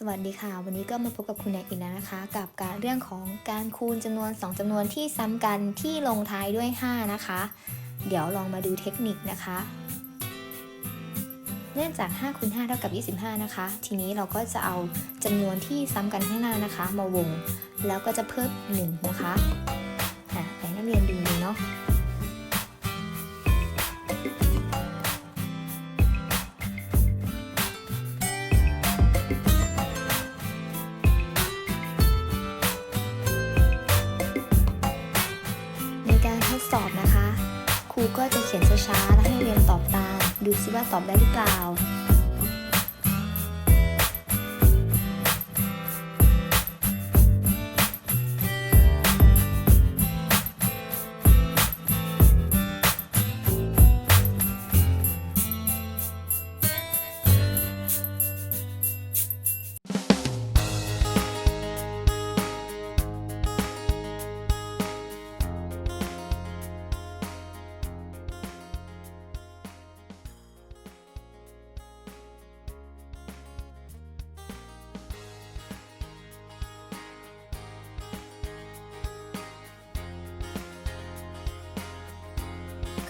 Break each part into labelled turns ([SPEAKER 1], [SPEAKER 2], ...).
[SPEAKER 1] สวัสดีค่ะ วันนี้ก็มาพบกับคุณแนกอีกแล้วนะคะ กับการเรื่องของการคูณจำนวน 2จำนวนที่ซ้ำกันที่ลงท้ายด้วย 5 นะคะ เดี๋ยวลองมาดูเทคนิคนะคะ เนื่องจาก5คูณ5เท่ากับ 25 นะคะ ทีนี้เราก็จะเอาจำนวนที่ซ้ำกันข้างหน้านะคะ มาวง แล้วก็จะเพิ่ม1นะคะอะไปนักเรียนดูเนาะ รูก็จะเขียนช้าๆแล้วให้เรียนตอบตามดูซิว่าตอบได้หรือเปล่า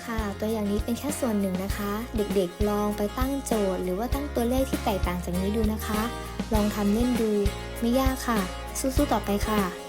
[SPEAKER 1] ค่ะ ตัวอย่างนี้เป็นแค่ส่วนหนึ่งนะคะ เด็กๆลองไปตั้งโจทย์ หรือว่าตั้งตัวเลขที่แตกต่างจากนี้ดูนะคะ ลองทำเล่นดู ไม่ยากค่ะ สู้ๆต่อไปค่ะ